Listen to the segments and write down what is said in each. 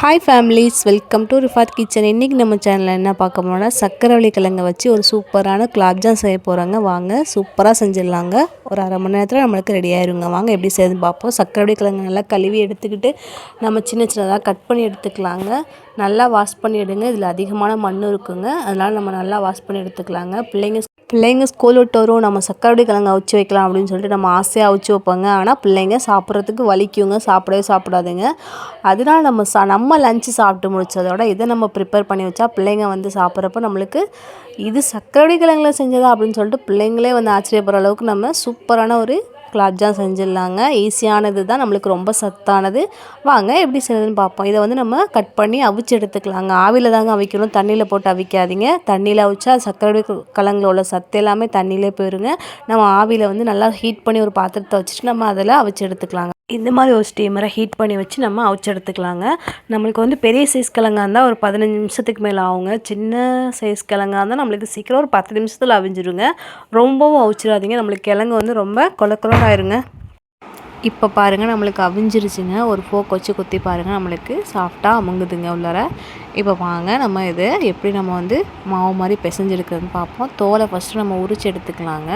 Hi families welcome to Rifath kitchen இன்றைக்கி நம்ம சேனலில் என்ன பார்க்க போனோம்னா சக்கரவள்ளி கிழங்கை வச்சு ஒரு சூப்பரான குலாப்ஜாம் செய்ய போகிறாங்க வாங்க சூப்பராக செஞ்சிடலாங்க. ஒரு அரை மணி நேரத்தில் நம்மளுக்கு ரெடி ஆயிருங்க. வாங்க எப்படி செய்யுதுன்னு பார்ப்போம். சக்கரவள்ளி கிழங்கு நல்லா கழுவி எடுத்துக்கிட்டு நம்ம சின்ன சின்னதாக கட் பண்ணி எடுத்துக்கலாங்க. நல்லா வாஷ் பண்ணி எடுங்க. இதில் அதிகமான மண் இருக்குங்க. அதனால் நம்ம நல்லா வாஷ் பண்ணி எடுத்துக்கலாங்க. பிள்ளைங்க பிள்ளைங்க ஸ்கூல் விட்டு வரும். நம்ம சக்கரவடி கிழங்கு அவிச்சு வைக்கலாம் அப்படின்னு சொல்லிட்டு நம்ம ஆசையாக அவிச்சு வைப்பாங்க. ஆனால் பிள்ளைங்க சாப்பிட்றதுக்கு வலிக்குங்க. சாப்பிடவே சாப்பிடாதுங்க. அதனால் நம்ம சா நம்ம லஞ்சு சாப்பிட்டு முடிச்சதோட இதை நம்ம ப்ரிப்பேர் பண்ணி வச்சா பிள்ளைங்க வந்து சாப்பிட்றப்ப நம்மளுக்கு இது சக்கரவடி கிழங்குல செஞ்சதா அப்படின்னு சொல்லிட்டு பிள்ளைங்களே வந்து ஆச்சரியப்படுற அளவுக்கு நம்ம சூப்பரான ஒரு குலாப்ஜாம் செஞ்சிடலாங்க. ஈஸியானது தான். நம்மளுக்கு ரொம்ப சத்தானது. வாங்க எப்படி செய்யறதுன்னு பார்ப்போம். இதை வந்து நம்ம கட் பண்ணி அவிச்சு எடுத்துக்கலாங்க. ஆவியில் தாங்க அவிக்கணும். தண்ணியில் போட்டு அவிக்காதீங்க. தண்ணியில் அவிச்சா சக்கரை கலங்களில் உள்ள சத்து எல்லாமே தண்ணியிலே போயிருங்க. நம்ம ஆவியில் வந்து நல்லா ஹீட் பண்ணி ஒரு பாத்திரத்தை வச்சுட்டு நம்ம அதில் அவிச்சு எடுத்துக்கலாங்க. இந்த மாதிரி ஒரு ஸ்டீமரை ஹீட் பண்ணி வச்சு நம்ம அவிச்செடுத்துக்கலாங்க நம்மளுக்கு வந்து பெரிய சைஸ் கிழங்கா இருந்தால் ஒரு பதினஞ்சு நிமிஷத்துக்கு மேலே ஆகுங்க. சின்ன சைஸ் கிழங்கா இருந்தால் நம்மளுக்கு சீக்கிரம் ஒரு பத்து நிமிஷத்தில் அவிஞ்சிருங்க. ரொம்பவும் அவிச்சிடாதீங்க. நம்மளுக்கு கிழங்கு வந்து ரொம்ப கொல ஆயிருங்க. இப்போ பாருங்கள் நம்மளுக்கு அவிஞ்சிருச்சுங்க. ஒரு ஃபோக் வச்சு குத்தி பாருங்கள் நம்மளுக்கு சாஃப்டாக அமுங்குதுங்க உள்ளார. இப்போ வாங்க நம்ம இது எப்படி நம்ம வந்து மாவு மாதிரி பிசைஞ்செடுக்கிறதுன்னு பார்ப்போம். தோலை ஃபஸ்ட்டு நம்ம உரிச்சு எடுத்துக்கலாங்க.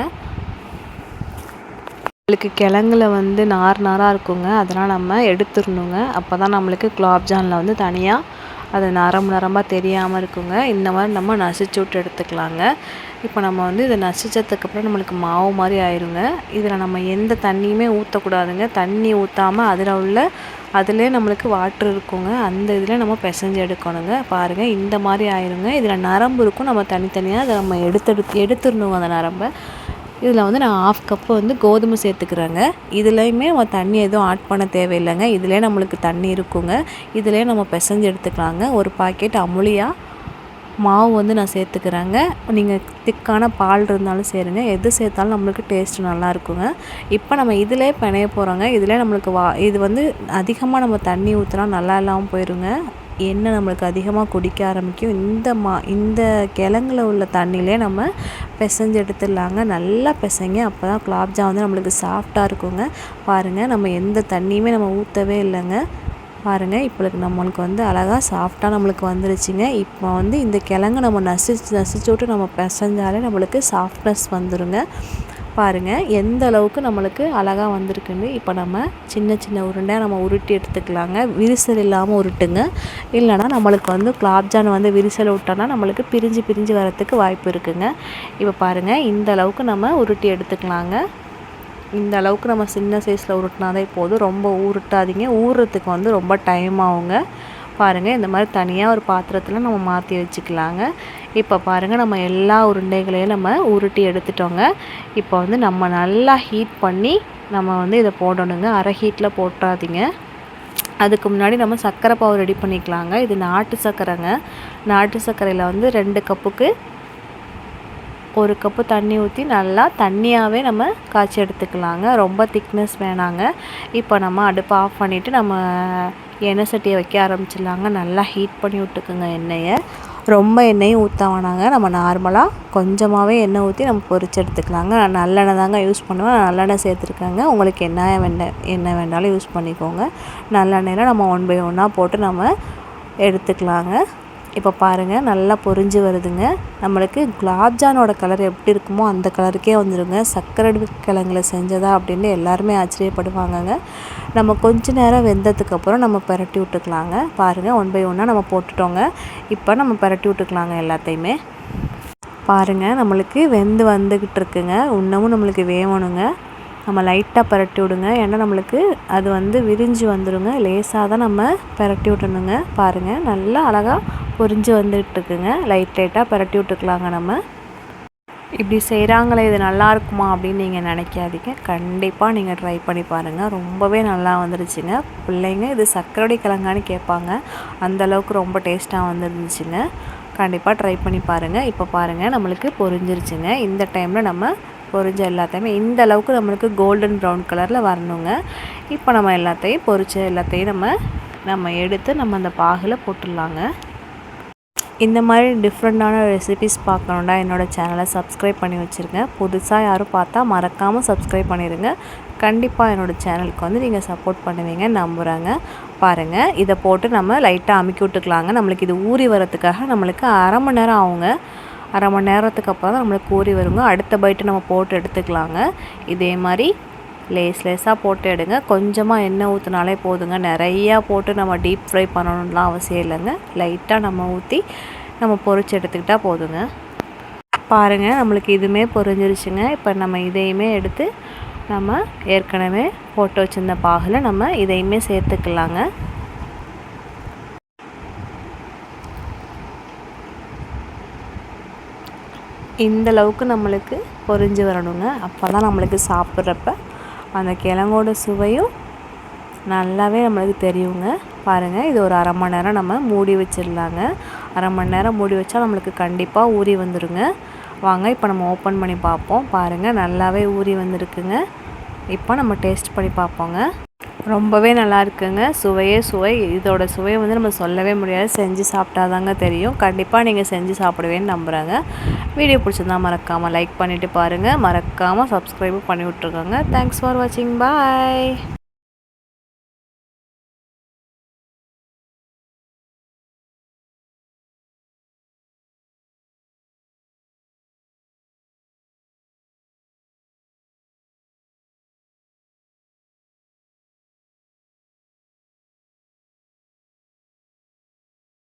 நம்மளுக்கு கிழங்குல வந்து நார் நாராக இருக்குங்க. அதெல்லாம் நம்ம எடுத்துடணுங்க. அப்போ தான் நம்மளுக்கு குலாப்ஜானில் வந்து தனியாக அது நரம்பு நரம்பாக தெரியாமல் இருக்குங்க. இந்த மாதிரி நம்ம நசிச்சு விட்டு எடுத்துக்கலாங்க. இப்போ நம்ம வந்து இதை நசிச்சதுக்கப்புறம் நம்மளுக்கு மாவு மாதிரி ஆயிருங்க. இதில் நம்ம எந்த தண்ணியுமே ஊற்றக்கூடாதுங்க தண்ணி ஊற்றாமல் அதில் உள்ள அதிலே நம்மளுக்கு வாட்ரு இருக்குங்க. அந்த இதில் நம்ம பிசைஞ்சு எடுக்கணுங்க. பாருங்கள் இந்த மாதிரி ஆயிருங்க. இதில் நரம்பு இருக்கும். நம்ம தனித்தனியாக அதை நம்ம எடுத்து எடுத்துடணுங்க அந்த நரம்பை. இதில் வந்து நான் ஆஃப் கப்பு வந்து கோதுமை சேர்த்துக்கிறேங்க. இதுலேயுமே நம்ம தண்ணி எதுவும் ஆட் பண்ண தேவையில்லைங்க. இதிலே நம்மளுக்கு தண்ணி இருக்குங்க. இதிலே நம்ம பிசைஞ்சு எடுத்துக்கலாங்க. ஒரு பாக்கெட் அமுலியா மாவு வந்து நான் சேர்த்துக்கிறேங்க. நீங்கள் திக்கான பால் இருந்தாலும் சேருங்க. எது சேர்த்தாலும் நம்மளுக்கு டேஸ்ட்டு நல்லா இருக்குங்க. இப்போ நம்ம இதிலே பிணைய போகிறோங்க இதிலே நம்மளுக்கு வா இது வந்து அதிகமாக நம்ம தண்ணி ஊற்றினா நல்லா இல்லாமல் போயிருங்க. எண்ணெய் நம்மளுக்கு அதிகமாக குடிக்க ஆரம்பிக்கும். இந்த மா இந்த கிழங்குல உள்ள தண்ணியிலே நம்ம பிசைஞ்சு எடுத்துடலாங்க. நல்லா பிசைங்க. அப்போ தான் குலாப்ஜாம் வந்து நம்மளுக்கு சாஃப்டாக இருக்குங்க. பாருங்கள் நம்ம எந்த தண்ணியுமே நம்ம ஊற்றவே இல்லைங்க. பாருங்கள் இப்போ நம்மளுக்கு வந்து அழகாக சாஃப்டாக நம்மளுக்கு வந்துருச்சுங்க. இப்போ வந்து இந்த கிழங்கு நம்ம நசிச்சு நசிச்சு விட்டு நம்ம பிசைஞ்சாலே நம்மளுக்கு சாஃப்ட்னஸ் வந்துருங்க. பாருங்கள் எந்த அளவுக்கு நம்மளுக்கு அழகாக வந்திருக்குன்னு இப்போ நம்ம சின்ன சின்ன உருண்டையாக நம்ம உருட்டி எடுத்துக்கலாங்க. விரிசல் இல்லாமல் உருட்டுங்க. இல்லைனா நம்மளுக்கு வந்து குலாப்ஜான் வந்து விரிசல் விட்டோன்னா நம்மளுக்கு பிரிஞ்சு பிரிஞ்சு வரத்துக்கு வாய்ப்பு இருக்குங்க. இப்போ பாருங்கள் இந்த அளவுக்கு நம்ம உருட்டி எடுத்துக்கலாங்க. இந்த அளவுக்கு நம்ம சின்ன சைஸில் உருட்டினாதே போதும் ரொம்ப ஊருட்டாதீங்க ஊறுறதுக்கு வந்து ரொம்ப டைம் ஆகுங்க. பாருங்கள் இந்த மாதிரி தனியாக ஒரு பாத்திரத்தில் நம்ம மாற்றி வச்சுக்கலாங்க. இப்போ பாருங்கள் நம்ம எல்லா உருண்டைகளையும் நம்ம உருட்டி எடுத்துட்டோங்க. இப்போ வந்து நம்ம நல்லா ஹீட் பண்ணி நம்ம வந்து இதை போடணுங்க. அரை ஹீட்டில் போட்டுறாதீங்க. அதுக்கு முன்னாடி நம்ம சர்க்கரை பாவு ரெடி பண்ணிக்கலாங்க. இது நாட்டு சர்க்கரைங்க. நாட்டு சர்க்கரையில் வந்து ரெண்டு கப்புக்கு ஒரு கப்பு தண்ணி ஊற்றி நல்லா தண்ணியாகவே நம்ம காய்ச்சி எடுத்துக்கலாங்க. ரொம்ப திக்னஸ் வேணாங்க. இப்போ நம்ம அடுப்பை ஆஃப் பண்ணிவிட்டு நம்ம எண்ணெய் சட்டியை வைக்க ஆரம்பிச்சிடலாங்க. நல்லா ஹீட் பண்ணி விட்டுக்குங்க எண்ணெயை. ரொம்ப எண்ணெயும் ஊற்ற வேணாங்க. நம்ம நார்மலாக கொஞ்சமாகவே எண்ணெய் ஊற்றி நம்ம பொறிச்சு எடுத்துக்கலாங்க. நான் நல்லெண்ணெய் தாங்க யூஸ் பண்ணுவேன். நல்லெண்ணெய் சேர்த்துருக்கேங்க. உங்களுக்கு என்ன வேண்ட எண்ணெய் வேண்டாலும் யூஸ் பண்ணிக்கோங்க. நல்லெண்ணெயில் நம்ம ஒன் பை ஒன்னாக போட்டு நம்ம எடுத்துக்கலாங்க. இப்போ பாருங்கள் நல்லா பொரிஞ்சு வருதுங்க. நம்மளுக்கு குலாப்ஜானோட கலர் எப்படி இருக்குமோ அந்த கலருக்கே வந்துடுங்க சர்க்கரை கிழங்குல செஞ்சதா அப்படின்னு எல்லாருமே ஆச்சரியப்படுவாங்கங்க. நம்ம கொஞ்ச நேரம் வெந்ததுக்கப்புறம் நம்ம பரட்டி விட்டுக்கலாங்க. பாருங்கள் ஒன் பை ஒன்னாக நம்ம போட்டுட்டோங்க. இப்போ நம்ம பரட்டி விட்டுக்கலாங்க எல்லாத்தையுமே. பாருங்கள் நம்மளுக்கு வெந்து வந்துக்கிட்டு இருக்குங்க. இன்னமும் நம்மளுக்கு வேகணுங்க நம்ம லைட்டாக பரட்டி விடுங்க. ஏன்னா நம்மளுக்கு அது வந்து விரிஞ்சு வந்துடுங்க லேசாக தான் நம்ம பரட்டி விட்டணுங்க பாருங்கள் நல்லா அழகாக பொரிஞ்சு வந்துட்டுருக்குங்க லைட் லைட்டாக பரட்டி விட்டுக்கலாங்க நம்ம. இப்படி செய்கிறாங்களே இது நல்லா இருக்குமா அப்படின்னு நீங்கள் நினைக்காதீங்க. கண்டிப்பாக நீங்கள் ட்ரை பண்ணி பாருங்கள் ரொம்பவே நல்லா வந்துருச்சுங்க. பிள்ளைங்க இது சக்கரடி கிழங்கான்னு கேட்பாங்க. அந்தளவுக்கு ரொம்ப டேஸ்ட்டாக வந்துருந்துச்சுங்க. கண்டிப்பாக ட்ரை பண்ணி பாருங்கள் இப்போ பாருங்கள் நம்மளுக்கு பொரிஞ்சிருச்சுங்க. இந்த டைமில் நம்ம பொரிஞ்ச எல்லாத்தையுமே இந்த அளவுக்கு நம்மளுக்கு கோல்டன் ப்ரௌன் கலரில் வரணுங்க. இப்போ நம்ம எல்லாத்தையும் பொரிச்ச எல்லாத்தையும் நம்ம நம்ம எடுத்து நம்ம அந்த பாகில் போட்டுடலாங்க. இந்த மாதிரி டிஃப்ரெண்ட்டான ரெசிபிஸ் பார்க்கணுன்னா என்னோடய சேனலை சப்ஸ்கிரைப் பண்ணி வச்சுருங்க. புதுசாக யாரும் பார்த்தா மறக்காமல் சப்ஸ்கிரைப் பண்ணிடுங்க. கண்டிப்பாக என்னோடய சேனலுக்கு வந்து நீங்கள் சப்போர்ட் பண்ணுவீங்க நம்புகிறாங்க பாருங்கள் இதை போட்டு நம்ம லைட்டாக அமுக்கி விட்டுக்கலாங்க. நம்மளுக்கு இது ஊறி வரத்துக்காக நம்மளுக்கு அரை மணி நேரம் ஆகுங்க. அரை மணி நேரத்துக்கு அப்புறம் தான் நம்மளுக்கு ஊறி வருங்க. அடுத்த பைட்டு நம்ம போட்டு எடுத்துக்கலாங்க. இதே மாதிரி லேஸ் லேஸாக போட்டு எடுங்க. கொஞ்சமாக எண்ணெய் ஊற்றினாலே போதுங்க. நிறையா போட்டு நம்ம டீப் ஃப்ரை பண்ணணும்லாம் அவசியம் இல்லைங்க. லைட்டாக நம்ம ஊற்றி நம்ம பொரிச்சு எடுத்துக்கிட்டால் போதுங்க. பாருங்கள் நம்மளுக்கு இதுவுமே பொரிஞ்சிருச்சுங்க. இப்போ நம்ம இதையுமே எடுத்து நம்ம ஏற்கனவே போட்டு வச்சுருந்த பாகில் நம்ம இதையுமே சேர்த்துக்கலாங்க. இந்த அளவுக்கு நம்மளுக்கு பொரிஞ்சு வரணுங்க. அப்போ தான் நம்மளுக்கு சாப்பிட்றப்ப அந்த கிழங்கோட சுவையும் நல்லாவே நம்மளுக்கு தெரியுங்க. பாருங்கள் இது ஒரு அரை மணி நேரம் நம்ம மூடி வச்சிடலாங்க. அரை மணி நேரம் மூடி வச்சா நம்மளுக்கு கண்டிப்பாக ஊறி வந்துடுங்க வாங்க இப்போ நம்ம ஓப்பன் பண்ணி பார்ப்போம். பாருங்கள் நல்லாவே ஊறி வந்திருக்குங்க. இப்போ நம்ம டேஸ்ட் பண்ணி பார்ப்போங்க. ரொம்பவே நல்லா இருக்குங்க சுவையே சுவை. இதோட சுவையை வந்து நம்ம சொல்லவே முடியாது. செஞ்சு சாப்பிட்டாதாங்க தெரியும். கண்டிப்பாக நீங்கள் செஞ்சு சாப்பிடுவேன்னு நம்புகிறேங்க வீடியோ பிடிச்சிருந்தா மறக்காமல் லைக் பண்ணிவிட்டு பாருங்கள் மறக்காமல் சப்ஸ்கிரைபும் பண்ணி விட்ருக்கோங்க தேங்க்ஸ் ஃபார் வாட்சிங் பாய்